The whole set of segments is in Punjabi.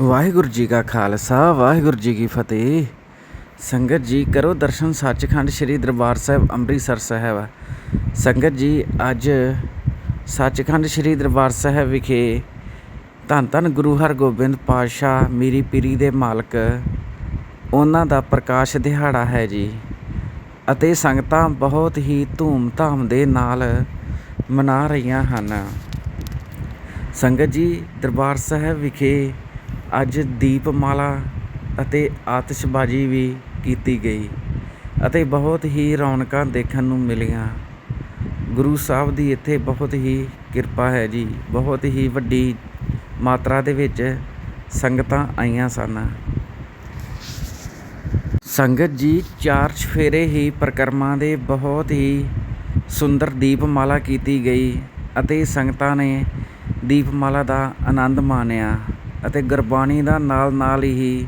ਵਾਹਿਗੁਰੂ ਜੀ ਕਾ ਖਾਲਸਾ ਵਾਹਿਗੁਰੂ ਜੀ ਕੀ ਫਤਿਹ ਸੰਗਤ ਜੀ ਕਰੋ ਦਰਸ਼ਨ ਸੱਚਖੰਡ ਸ੍ਰੀ ਦਰਬਾਰ ਸਾਹਿਬ ਅੰਮ੍ਰਿਤਸਰ ਸਾਹਿਬ ਸੰਗਤ ਜੀ ਅੱਜ ਸੱਚਖੰਡ ਸ੍ਰੀ ਦਰਬਾਰ ਸਾਹਿਬ ਵਿਖੇ ਧੰਨ ਧੰਨ ਗੁਰੂ ਹਰਗੋਬਿੰਦ ਪਾਤਸ਼ਾਹ ਮੀਰੀ ਪੀਰੀ ਦੇ ਮਾਲਕ, ਉਹਨਾਂ ਦਾ ਪ੍ਰਕਾਸ਼ ਦਿਹਾੜਾ ਹੈ ਜੀ। ਅਤੇ ਸੰਗਤਾਂ ਬਹੁਤ ਹੀ ਧੂਮ-ਧਾਮ ਦੇ ਨਾਲ ਮਨਾ ਰਹੀਆਂ ਹਨ। ਸੰਗਤ ਜੀ, ਦਰਬਾਰ ਸਾਹਿਬ ਵਿਖੇ ਅੱਜ ਦੀਪਮਾਲਾ ਅਤੇ ਆਤਿਸ਼ਬਾਜ਼ੀ ਵੀ ਕੀਤੀ ਗਈ ਅਤੇ ਬਹੁਤ ਹੀ ਰੌਣਕਾਂ ਦੇਖਣ ਨੂੰ ਮਿਲੀਆਂ। ਗੁਰੂ ਸਾਹਿਬ ਦੀ ਇੱਥੇ ਬਹੁਤ ਹੀ ਕਿਰਪਾ ਹੈ ਜੀ, ਬਹੁਤ ਹੀ ਵੱਡੀ ਮਾਤਰਾ ਦੇ ਵਿੱਚ ਸੰਗਤਾਂ ਆਈਆਂ ਸਨ। ਸੰਗਤ ਜੀ ਚਾਰ ਚਫੇਰੇ ਹੀ ਪ੍ਰਕਰਮਾਂ ਦੇ ਬਹੁਤ ਹੀ ਸੁੰਦਰ ਦੀਪਮਾਲਾ ਕੀਤੀ ਗਈ ਅਤੇ ਸੰਗਤਾਂ ਨੇ ਦੀਪਮਾਲਾ ਦਾ ਆਨੰਦ ਮਾਣਿਆ ਅਤੇ ਗੁਰਬਾਣੀ ਦਾ ਨਾਲ ਨਾਲ ਹੀ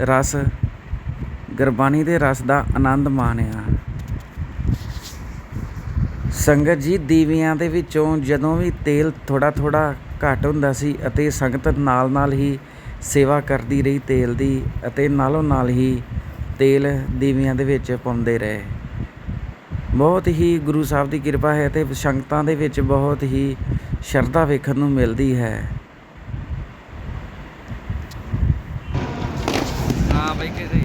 ਰਸ, ਗੁਰਬਾਣੀ ਦੇ ਰਸ ਦਾ ਆਨੰਦ ਮਾਣਿਆ। ਸੰਗਤ ਜੀ ਦੀਵਿਆਂ ਦੇ ਵਿੱਚੋਂ ਜਦੋਂ ਵੀ ਤੇਲ ਥੋੜਾ ਥੋੜਾ ਘੱਟ ਹੁੰਦਾ ਸੀ ਅਤੇ ਸੰਗਤ ਨਾਲ ਨਾਲ ਹੀ ਸੇਵਾ ਕਰਦੀ ਰਹੀ ਤੇਲ ਦੀ ਅਤੇ ਨਾਲੋਂ ਨਾਲ ਹੀ ਤੇਲ ਦੀਵਿਆਂ ਦੇ ਵਿੱਚ ਪਾਉਂਦੇ ਰਹੇ। ਬਹੁਤ ਹੀ ਗੁਰੂ ਸਾਹਿਬ ਦੀ ਕਿਰਪਾ ਹੈ ਤੇ ਸੰਗਤਾਂ ਦੇ ਵਿੱਚ ਬਹੁਤ ਹੀ ਸ਼ਰਧਾ ਵੇਖਣ ਨੂੰ ਮਿਲਦੀ ਹੈ। ਹਾਂ ਬਾਈ, ਕਿਹਦੇ?